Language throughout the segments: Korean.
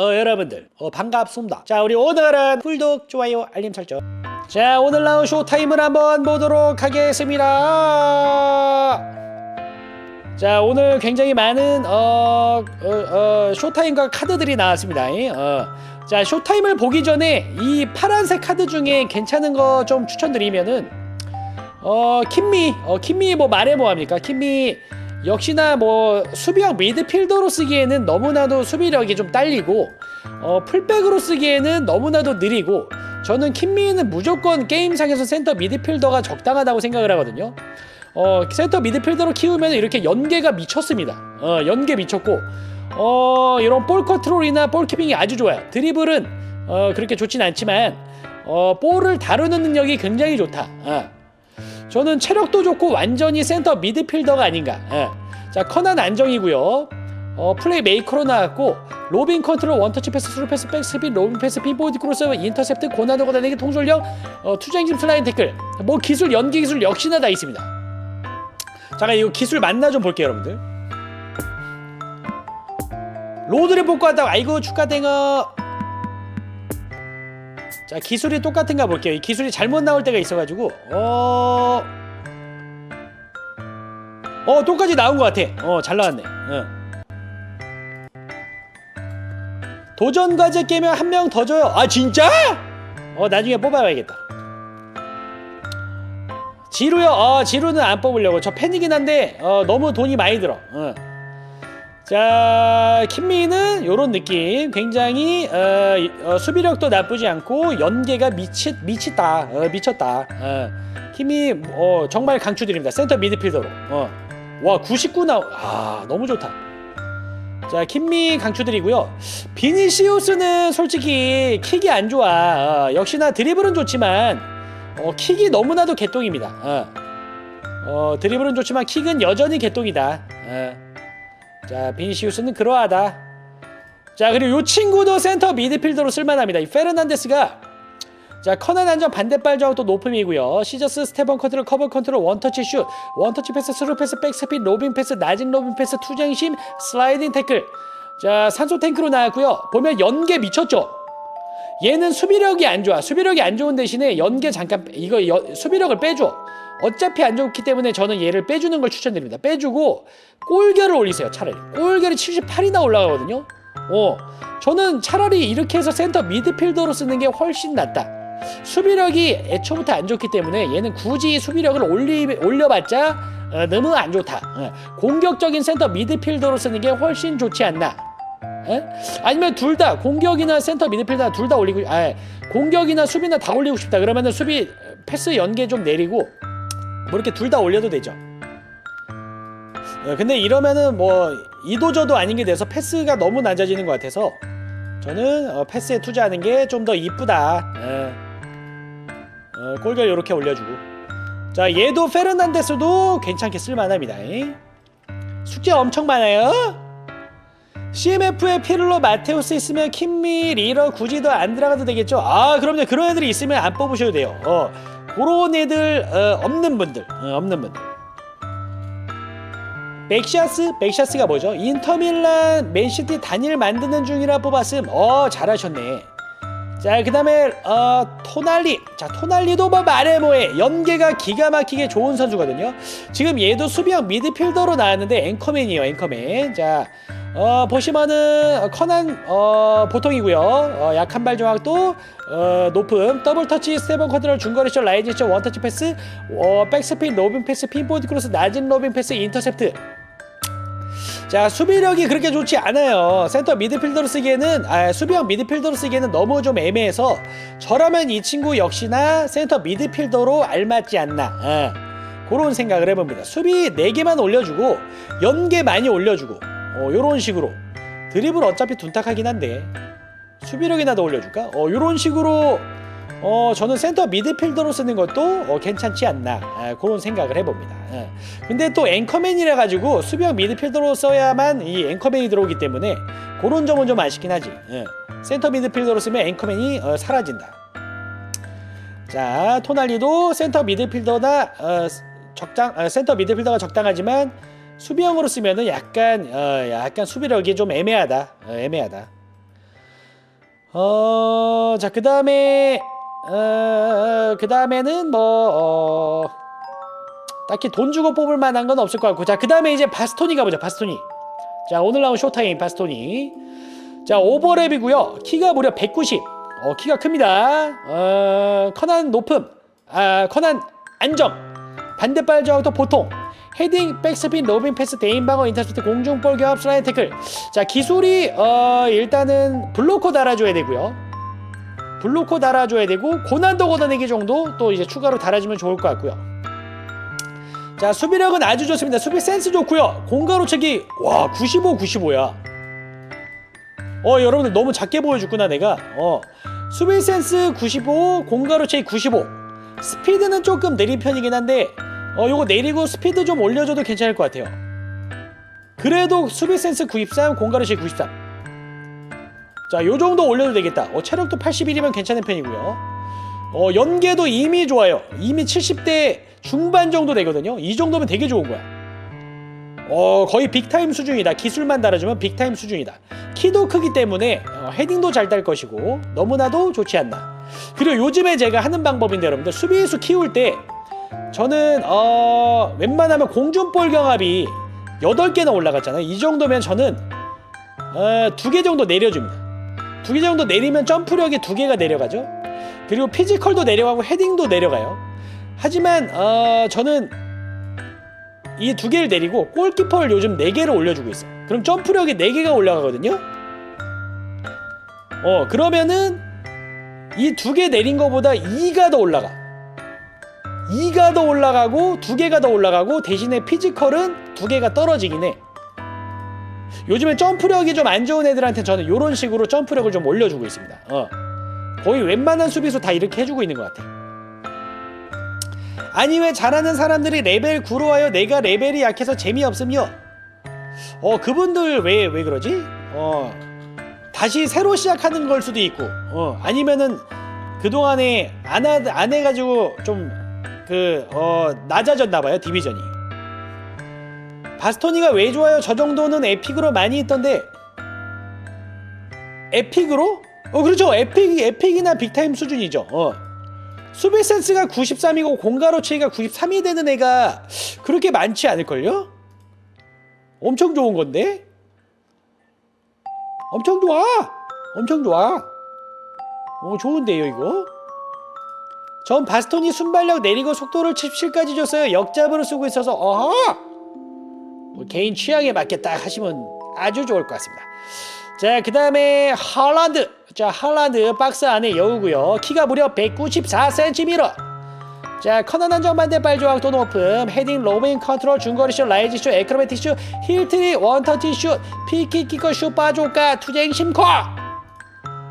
어, 여러분들 어, 반갑습니다. 자 우리 오늘은 구독, 좋아요, 알림 설정. 자 오늘 나온 쇼타임을 한번 보도록 하겠습니다. 자 오늘 굉장히 많은 어, 어, 어, 쇼타임과 카드들이 나왔습니다. 어. 자 쇼타임을 보기 전에 이 파란색 카드 중에 괜찮은 거 좀 추천드리면은 어 킴미 어 킴미 뭐 말해 뭐합니까 킴미 역시나 뭐 수비형 미드필더로 쓰기에는 너무나도 수비력이 좀 딸리고 어 풀백으로 쓰기에는 너무나도 느리고 저는 킴미는 무조건 게임상에서 센터 미드필더가 적당하다고 생각을 하거든요. 어 센터 미드필더로 키우면 이렇게 연계가 미쳤습니다. 어 연계 미쳤고 어 이런 볼 컨트롤이나 볼 키핑이 아주 좋아요. 드리블은 어 그렇게 좋진 않지만 어 볼을 다루는 능력이 굉장히 좋다. 어. 저는 체력도 좋고 완전히 센터 미드필더가 아닌가. 예. 자 커난 안정이고요. 어, 플레이 메이커로 나왔고 로빈 컨트롤 원터치 패스 스루 패스 백스핀 로빈 패스 핀포인트 크로스 인터셉트 고난도 고난에게 통솔력 어, 투쟁심 슬라인 태클 뭐 기술 연기 기술 역시나 다 있습니다. 잠깐 이거 기술 맞나 좀 볼게요 여러분들. 로드를 왔다고 아이고 축하댕어 자 기술이 똑같은가 볼게요. 이 기술이 잘못 나올 때가 있어가지고 어. 어 똑같이 나온 것 같아. 어 잘 나왔네. 어. 도전 과제 깨면 한 명 더 줘요. 아 진짜? 어 나중에 뽑아봐야겠다. 지루요. 어 지루는 안 뽑으려고. 저 팬이긴 한데 어 너무 돈이 많이 들어. 어. 자, 킴미는 요런 느낌. 굉장히 어, 이- 어, 수비력도 나쁘지 않고 연계가 미치 미치다. 어, 미쳤다. 어. 킴미 어, 정말 강추드립니다. 센터 미드필더로. 어. 와, 99 나. 아, 너무 좋다. 자, 킴미 강추드리고요. 비니시우스는 솔직히 킥이 안 좋아. 어, 역시나 드리블은 좋지만 어, 킥이 너무나도 개똥입니다. 어. 어, 드리블은 좋지만 킥은 여전히 개똥이다. 어. 자, 비니시우스는 그러하다. 자, 그리고 이 친구도 센터 미드필더로 쓸만합니다. 이 페르난데스가 자, 커난 안전 반대발 저항도 높음이고요. 시저스, 스테번 컨트롤, 커버 컨트롤, 원터치 슛, 원터치 패스, 스루 패스, 백스핀, 로빙 패스, 낮은 로빙 패스, 투쟁심, 슬라이딩 태클. 자, 산소 탱크로 나왔고요. 보면 연계 미쳤죠. 얘는 수비력이 안 좋아. 수비력이 안 좋은 대신에 연계 잠깐 빼- 이거 여- 수비력을 빼줘. 어차피 안 좋기 때문에 저는 얘를 빼주는 걸 추천드립니다. 빼주고 골결을 올리세요. 차라리 골결이 78이나 올라가거든요. 어, 저는 차라리 이렇게 해서 센터 미드필더로 쓰는 게 훨씬 낫다. 수비력이 애초부터 안 좋기 때문에 얘는 굳이 수비력을 올리, 올려봤자 어, 너무 안 좋다. 어, 공격적인 센터 미드필더로 쓰는 게 훨씬 좋지 않나. 에? 아니면 둘 다 공격이나 센터 미드필더 둘 다 올리고 아 공격이나 수비나 다 올리고 싶다 그러면은 수비 패스 연계 좀 내리고 뭐 이렇게 둘 다 올려도 되죠. 어, 근데 이러면은 뭐 이도저도 아닌 게 돼서 패스가 너무 낮아지는 것 같아서 저는 어, 패스에 투자하는 게 좀 더 이쁘다. 예. 어, 골결 이렇게 올려주고 자 얘도 페르난데스도 괜찮게 쓸만합니다. 숙제 엄청 많아요. CMF에 피를로 마테우스 있으면 킴미 리러 굳이 더 안 들어가도 되겠죠? 아 그럼요 그런 애들이 있으면 안 뽑으셔도 돼요 어 그런 애들 어, 없는 분들 어, 없는 분들. 맥샤스? 맥샤스가 뭐죠? 인터밀란 맨시티 단일 만드는 중이라 뽑았음. 어 잘하셨네. 자 그 다음에 어 토날리. 자 토날리도 뭐 말해 뭐해. 연계가 기가 막히게 좋은 선수거든요. 지금 얘도 수비형 미드필더로 나왔는데 앵커맨이에요 앵커맨. 자 어, 보시면은 커난 어, 보통이고요. 어, 약한 발 정확도 어, 높음, 더블 터치, 세번 컨트롤, 중거리 슛, 라이즈 슛, 원 터치 패스, 어, 백스핀, 로빙 패스, 핀포인트 크로스, 낮은 로빙 패스, 인터셉트. 자 수비력이 그렇게 좋지 않아요. 센터 미드필더로 쓰기에는 아, 수비형 미드필더로 쓰기에는 너무 좀 애매해서 저라면 이 친구 역시나 센터 미드필더로 알맞지 않나. 예. 그런 생각을 해봅니다. 수비 4개만 올려주고 연계 많이 올려주고 어, 요런 식으로 드리블 어차피 둔탁하긴 한데 수비력이나 더 올려줄까? 어, 요런 식으로 어, 저는 센터 미드필더로 쓰는 것도 어, 괜찮지 않나 아, 그런 생각을 해봅니다. 예. 근데 또 앵커맨이라 가지고 수비형 미드필더로 써야만 이 앵커맨이 들어오기 때문에 그런 점은 좀 아쉽긴 하지. 예. 센터 미드필더로 쓰면 앵커맨이 어, 사라진다. 자 토날리도 센터 미드필더나 어, 적당 어, 센터 미드필더가 적당하지만 수비형으로 쓰면은 약간 어, 약간 수비력이 좀 애매하다. 어, 애매하다. 어, 자, 그 다음에, 어, 그 다음에는 뭐, 어, 딱히 돈 주고 뽑을 만한 건 없을 것 같고. 자, 그 다음에 이제 바스토니 가보자, 바스토니. 자, 오늘 나온 쇼타임 바스토니. 자, 오버랩이고요. 키가 무려 190. 어, 키가 큽니다. 어, 커난 높음. 아, 커난 안정. 반대발 저항도 보통. 헤딩, 백스핀, 로빙 패스, 대인 방어, 인터셉트, 공중볼 경합, 슬라이드 태클. 자, 기술이 어, 일단은 블로커 달아줘야 되고요. 블로커 달아줘야 되고 고난도 걷어내기 정도 또 이제 추가로 달아주면 좋을 것 같고요. 자, 수비력은 아주 좋습니다. 수비 센스 좋고요. 공가로 채기 와, 95, 95야. 어, 여러분들 너무 작게 보여줬구나 내가. 어, 수비 센스 95, 공가로 채기 95. 스피드는 조금 느린 편이긴 한데 어 요거 내리고 스피드 좀 올려줘도 괜찮을 것 같아요. 그래도 수비 센스 93 공가르시 93 자 요 정도 올려도 되겠다. 어 체력도 81이면 괜찮은 편이고요. 어 연계도 이미 좋아요. 이미 70대 중반 정도 되거든요. 이 정도면 되게 좋은 거야. 어 거의 빅타임 수준이다. 기술만 달아주면 빅타임 수준이다. 키도 크기 때문에 어, 헤딩도 잘 딸 것이고 너무나도 좋지 않나. 그리고 요즘에 제가 하는 방법인데 여러분들 수비수 키울 때 저는 어 웬만하면 공중볼 경합이 8개나 올라갔잖아요. 이 정도면 저는 어, 두개 정도 내려줍니다. 두개 정도 내리면 점프력이 두 개가 내려가죠. 그리고 피지컬도 내려가고 헤딩도 내려가요. 하지만 어, 저는 이 두 개를 내리고 골키퍼를 요즘 네 개를 올려주고 있어. 그럼 점프력이 네 개가 올라가거든요. 어 그러면은 이 두 개 내린 거보다 2가 더 올라가. 2가 더 올라가고 두 개가 더 올라가고 대신에 피지컬은 두 개가 떨어지긴 해. 요즘에 점프력이 좀 안 좋은 애들한테 저는 이런 식으로 점프력을 좀 올려주고 있습니다. 어. 거의 웬만한 수비수 다 이렇게 해주고 있는 것 같아. 아니 왜 잘하는 사람들이 레벨 9로 와요? 내가 레벨이 약해서 재미없음요. 어 그분들 왜 왜 그러지? 어 다시 새로 시작하는 걸 수도 있고, 어 아니면은 그 동안에 안, 하, 안 해가지고 좀 그 어 낮아졌나 봐요 디비전이. 바스토니가 왜 좋아요? 저 정도는 에픽으로 많이 있던데 에픽으로? 어 그렇죠 에픽 에픽이나 빅타임 수준이죠. 어. 수비 센스가 93이고 공가로 체가 93이 되는 애가 그렇게 많지 않을걸요? 엄청 좋은 건데? 엄청 좋아! 엄청 좋아! 어, 좋은데요, 이거? 전 바스톤이 순발력 내리고 속도를 77까지 줬어요. 역잡으로 쓰고 있어서, 어허! 뭐 개인 취향에 맞게 딱 하시면 아주 좋을 것 같습니다. 자, 그 다음에 할란드. 자, 할란드 박스 안에 여우고요. 키가 무려 194cm. 자, 커널 안정 반대 발 조각도 높음, 헤딩, 로빙, 컨트롤, 중거리 슛, 라이즈 슛, 에크로베틱 슛, 힐트리, 원터치 슛, 피키, 키커, 슛, 빠조까, 투쟁, 심코.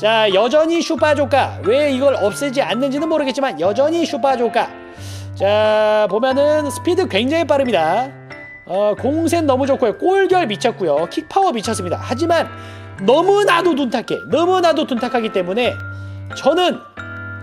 자, 여전히 슛, 빠조까. 왜 이걸 없애지 않는지는 모르겠지만 여전히 슛, 빠조까. 자, 보면은 스피드 굉장히 빠릅니다. 어, 공센 너무 좋고요. 골결 미쳤고요. 킥파워 미쳤습니다. 하지만 너무나도 둔탁해. 너무나도 둔탁하기 때문에 저는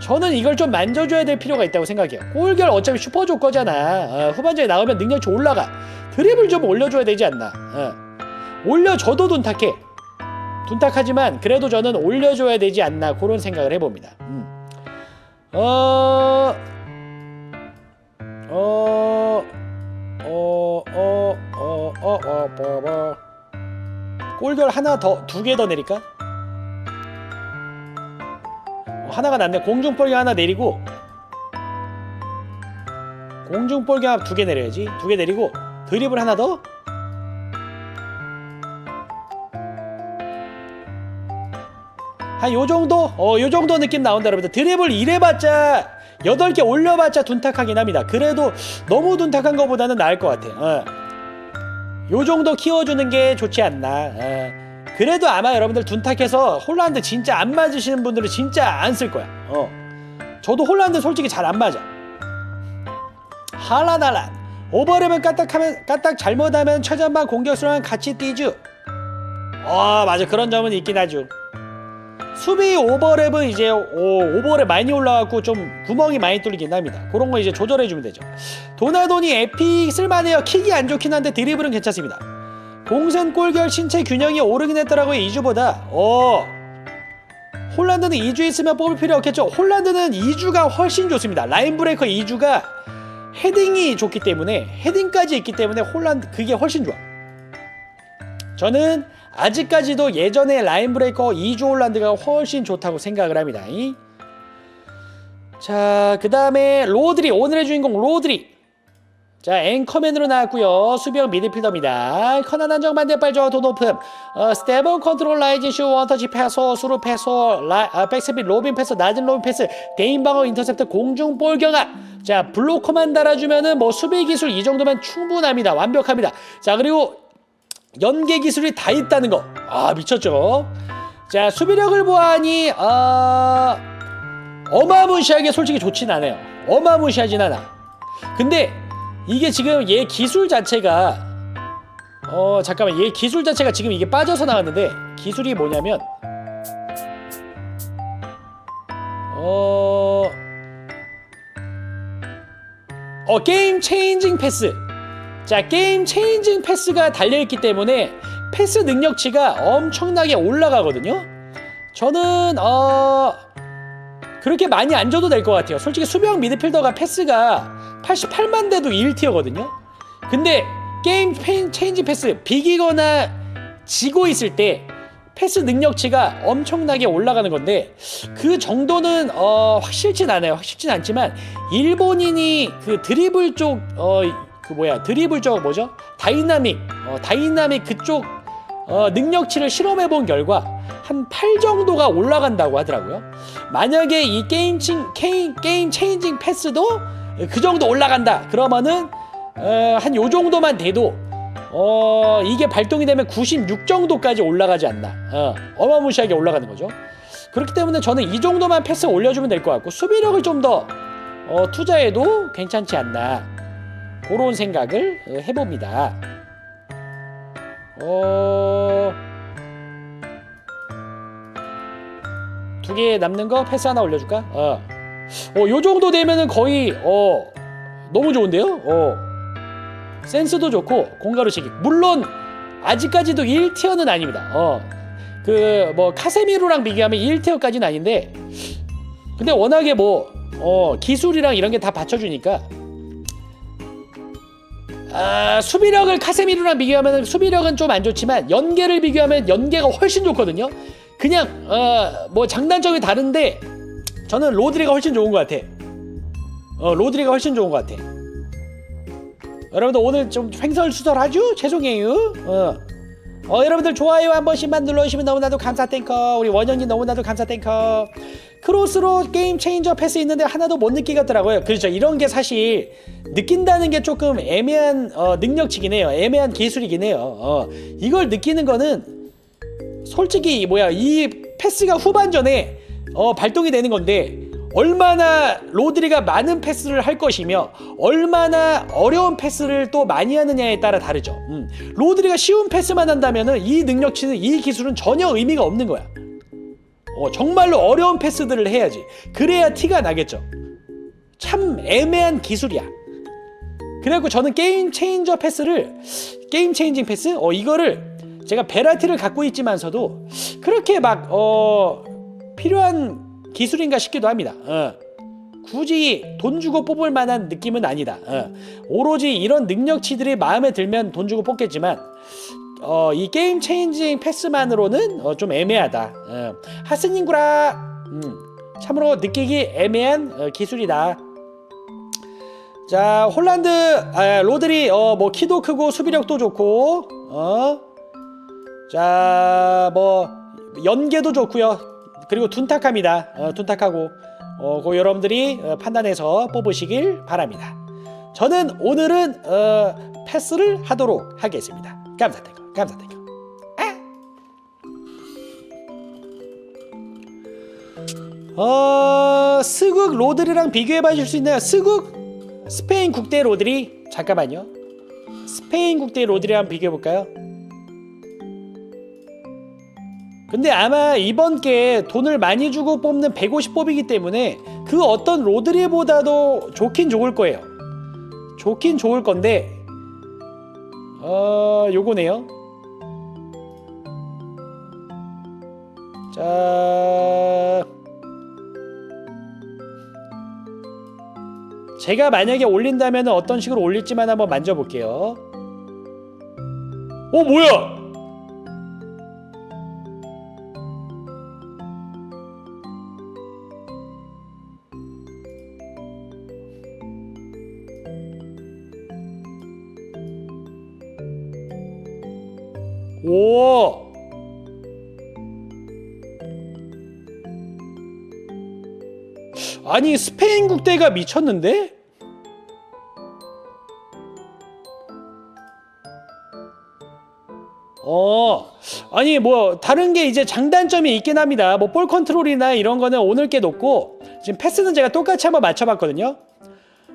저는 이걸 좀 만져줘야 될 필요가 있다고 생각해요. 골결 어차피 슈퍼조 거잖아. 어, 후반전에 나오면 능력치 올라가. 드립을 좀 올려줘야 되지 않나. 어. 올려줘도 둔탁해. 둔탁하지만 그래도 저는 올려줘야 되지 않나 그런 생각을 해봅니다. 음. 어, 어, 어, 어, 어, 어, 어, 뭐, 뭐. 골결 하나 더, 두 개 더 내릴까? 어, 하나가 낫네. 공중볼기 하나 내리고 공중볼기 하나 두 개 내려야지. 두 개 내리고 드립을 하나 더. 한 요 정도? 어, 요 정도 느낌 나온다 여러분들. 드립을 이래봤자 여덟 개 올려봤자 둔탁하긴 합니다. 그래도 너무 둔탁한 것보다는 나을 것 같아. 어. 요 정도 키워주는 게 좋지 않나. 어. 그래도 아마 여러분들 둔탁해서 홀란드 진짜 안 맞으시는 분들은 진짜 안 쓸 거야. 어. 저도 홀란드 솔직히 잘 안 맞아. 할란할란 오버랩은 까딱하면 까딱 잘못하면 최전방 공격수랑 같이 뛰죠. 어 맞아 그런 점은 있긴 하죠. 수비 오버랩은 이제 오, 오버랩 많이 올라가고 좀 구멍이 많이 뚫리긴 합니다. 그런 거 이제 조절해주면 되죠. 도나돈이 에픽 쓸만해요. 킥이 안 좋긴 한데 드리블은 괜찮습니다. 공선 골결 신체 균형이 오르긴 했더라고요. 2주보다. 어 홀란드는 2주 있으면 뽑을 필요 없겠죠. 홀란드는 2주가 훨씬 좋습니다. 라인 브레이커 2주가 헤딩이 좋기 때문에 헤딩까지 있기 때문에 홀란드 그게 훨씬 좋아. 저는 아직까지도 예전에 라인 브레이커 2주 홀란드가 훨씬 좋다고 생각을 합니다. 이. 자, 그 다음에 로드리 오늘의 주인공 로드리. 자, 앵커맨으로 나왔고요. 수비형 미드필더입니다. 커난 안정 반대발 저하 도 높음. 어, 스테본 컨트롤 라이징 슈 원터치 패서 수루 패서 라, 아, 백스핏 로빈 패스 낮은 로빈 패스 개인 방어 인터셉트 공중 볼 경합. 자, 블로커만 달아주면은 뭐 수비 기술 이 정도면 충분합니다. 완벽합니다. 자, 그리고 연계 기술이 다 있다는 거. 아, 미쳤죠. 자, 수비력을 보아하니 어, 어마무시하게 솔직히 좋진 않아요. 어마무시하진 않아. 근데 이게 지금 얘 기술 자체가 어 잠깐만 얘 기술 자체가 지금 이게 빠져서 나왔는데 기술이 뭐냐면 어, 어 게임 체인징 패스 자 게임 체인징 패스가 달려있기 때문에 패스 능력치가 엄청나게 올라가거든요. 저는 어 그렇게 많이 안 줘도 될 것 같아요. 솔직히 수비형 미드필더가 패스가 88만 대도 1티어거든요. 근데 게임 체인지 패스 비기거나 지고 있을 때 패스 능력치가 엄청나게 올라가는 건데 그 정도는 어 확실진 않아요. 확실진 않지만 일본인이 그 드리블 쪽 어 그 뭐야 드리블 쪽 뭐죠? 다이나믹 어 다이나믹 그쪽 어 능력치를 실험해 본 결과 한 8 정도가 올라간다고 하더라고요. 만약에 이 게임 칭 게임 게임 체인징 패스도 그 정도 올라간다 그러면은 어, 한 요 정도만 돼도 어 이게 발동이 되면 96 정도까지 올라가지 않나. 어, 어마무시하게 올라가는 거죠. 그렇기 때문에 저는 이 정도만 패스 올려주면 될 것 같고 수비력을 좀더 어, 투자해도 괜찮지 않나 그런 생각을 어, 해봅니다 어... 두 개 남는 거 패스 하나 올려줄까? 어. 어, 요 정도 되면은 거의 어 너무 좋은데요? 어. 센스도 좋고 공가루치기. 물론 아직까지도 1티어는 아닙니다. 어. 그 뭐 카세미로랑 비교하면 1티어까지는 아닌데 근데 워낙에 뭐 어, 기술이랑 이런 게 다 받쳐주니까 아, 수비력을 카세미로랑 비교하면 수비력은 좀 안 좋지만 연계를 비교하면 연계가 훨씬 좋거든요. 그냥 어, 뭐 장단점이 다른데 저는 로드리가 훨씬 좋은 것 같아. 어, 로드리가 훨씬 좋은 것 같아. 여러분들 오늘 좀 횡설수설하죠? 죄송해요. 어. 어, 여러분들 좋아요 한 번씩만 눌러주시면 너무나도 감사 땡커. 우리 원영님 너무나도 감사 땡커. 크로스로 게임 체인저 패스 있는데 하나도 못 느끼겠더라고요. 그렇죠. 이런 게 사실 느낀다는 게 조금 애매한 어, 능력치긴 해요. 애매한 기술이긴 해요. 어, 이걸 느끼는 거는 솔직히 이 뭐야 이 패스가 후반전에 어, 발동이 되는 건데 얼마나 로드리가 많은 패스를 할 것이며 얼마나 어려운 패스를 또 많이 하느냐에 따라 다르죠. 음. 로드리가 쉬운 패스만 한다면은 이 능력치는 이 기술은 전혀 의미가 없는 거야. 어, 정말로 어려운 패스들을 해야지. 그래야 티가 나겠죠. 참 애매한 기술이야. 그래갖고 저는 게임 체인저 패스를 게임 체인징 패스 어 이거를 제가 베라티를 갖고 있지만서도 그렇게 막 어 필요한 기술인가 싶기도 합니다. 어. 굳이 돈 주고 뽑을 만한 느낌은 아니다. 어. 오로지 이런 능력치들이 마음에 들면 돈 주고 뽑겠지만 어, 이 게임 체인징 패스만으로는 어, 좀 애매하다. 어. 하스닝구라 음, 참으로 느끼기 애매한 어, 기술이다. 자 홀란드 아, 로드리 어, 뭐 키도 크고 수비력도 좋고 어. 자뭐 연계도 좋고요. 그리고 둔탁합니다. 어, 둔탁하고 어, 그 여러분들이 어, 판단해서 뽑으시길 바랍니다. 저는 오늘은 어, 패스를 하도록 하겠습니다. 감사드립니다. 감사드립니다. 아! 어, 스국 로드리랑 비교해 봐줄 수 있나요? 스국 스페인 국대 로드리 잠깐만요. 스페인 국대 로드리랑 비교해 볼까요? 근데 아마 이번 게 돈을 많이 주고 뽑는 150법이기 때문에 그 어떤 로드리보다도 좋긴 좋을 거예요. 좋긴 좋을 건데 어 요거네요. 자 제가 만약에 올린다면 어떤 식으로 올릴지만 한번 만져볼게요. 어 뭐야? 오. 아니 스페인 국대가 미쳤는데? 어 아니 뭐 다른 게 이제 장단점이 있긴 합니다 뭐 볼 컨트롤이나 이런 거는 오늘 게 높고 지금 패스는 제가 똑같이 한번 맞춰봤거든요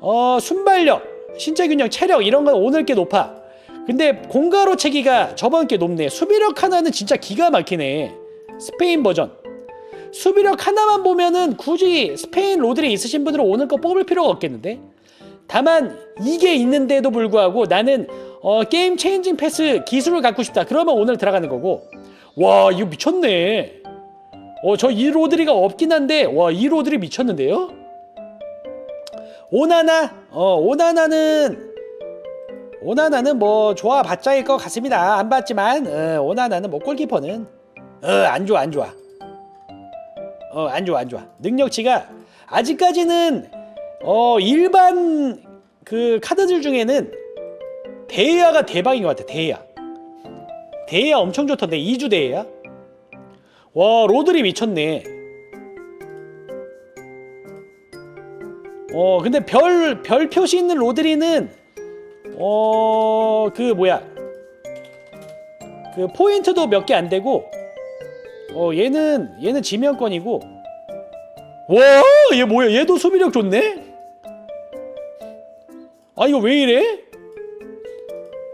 어 순발력 신체 균형 체력 이런 건 오늘 게 높아 근데 공가로 채기가 저번 게 높네. 수비력 하나는 진짜 기가 막히네. 스페인 버전. 수비력 하나만 보면은 굳이 스페인 로드에 있으신 분들은 오늘 거 뽑을 필요가 없겠는데? 다만 이게 있는데도 불구하고 나는 어, 게임 체인징 패스 기술을 갖고 싶다. 그러면 오늘 들어가는 거고. 와 이거 미쳤네. 어 저 이 로드리가 없긴 한데 와 이 로드리 미쳤는데요? 오나나? 어 오나나는 오나나는 뭐 좋아 봤자일 것 같습니다. 안 봤지만 어, 오나나는 뭐 골키퍼는 어 안 좋아 안 좋아. 어 안 좋아 안 좋아. 능력치가 아직까지는 어 일반 그 카드들 중에는 데이아가 대박인 것 같아 데이아 데이아 엄청 좋던데 2주 데이아 와 로드리 미쳤네. 어 근데 별 별 표시 있는 로드리는 어 그 뭐야? 그 포인트도 몇 개 안 되고 어 얘는 얘는 지명권이고. 와 얘 뭐야? 얘도 수비력 좋네? 아 이거 왜 이래?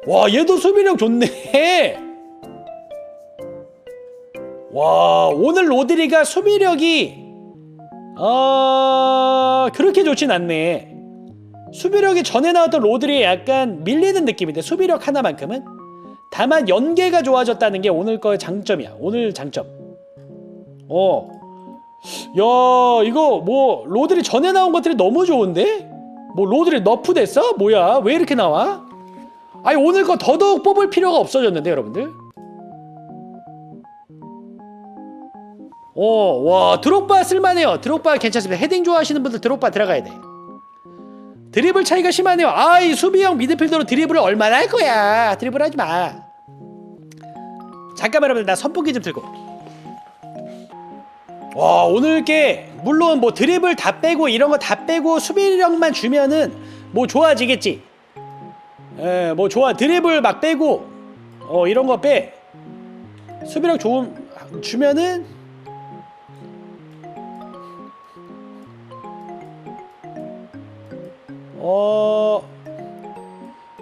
와 얘도 수비력 좋네. 와 오늘 로드리가 수비력이 어 그렇게 좋진 않네 수비력이 전에 나왔던 로드리에 약간 밀리는 느낌인데 수비력 하나만큼은 다만 연계가 좋아졌다는 게 오늘 거의 장점이야 오늘 장점 어. 야, 이거 뭐 로드리 전에 나온 것들이 너무 좋은데? 뭐 로드리 너프 됐어? 뭐야? 왜 이렇게 나와? 아니 오늘 거 더더욱 뽑을 필요가 없어졌는데 여러분들. 어, 와 드롭바 쓸만해요. 드롭바 괜찮습니다. 헤딩 좋아하시는 분들 드롭바 들어가야 돼. 드리블 차이가 심하네요. 아, 이 수비형 미드필더로 드리블을 얼마나 할 거야? 드리블 하지 마. 잠깐만 여러분들 나 선풍기 좀 들고. 와 오늘 게 물론 뭐 드리블 다 빼고 이런 거 다 빼고 수비력만 주면은 뭐 좋아지겠지. 에, 뭐 좋아 드리블 막 빼고 어 이런 거 빼. 수비력 좋은 주면은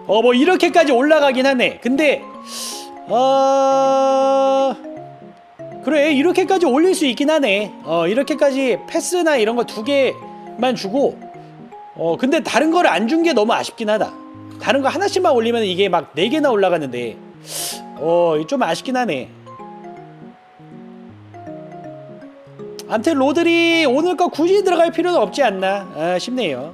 어, 뭐, 이렇게까지 올라가긴 하네. 근데, 어, 그래, 이렇게까지 올릴 수 있긴 하네. 어, 이렇게까지 패스나 이런 거 두 개만 주고, 어, 근데 다른 거를 안준 게 너무 아쉽긴 하다. 다른 거 하나씩만 올리면 이게 막 네 개나 올라가는데, 어, 좀 아쉽긴 하네. 암튼 로드리 오늘 거 굳이 들어갈 필요는 없지 않나 아, 싶네요.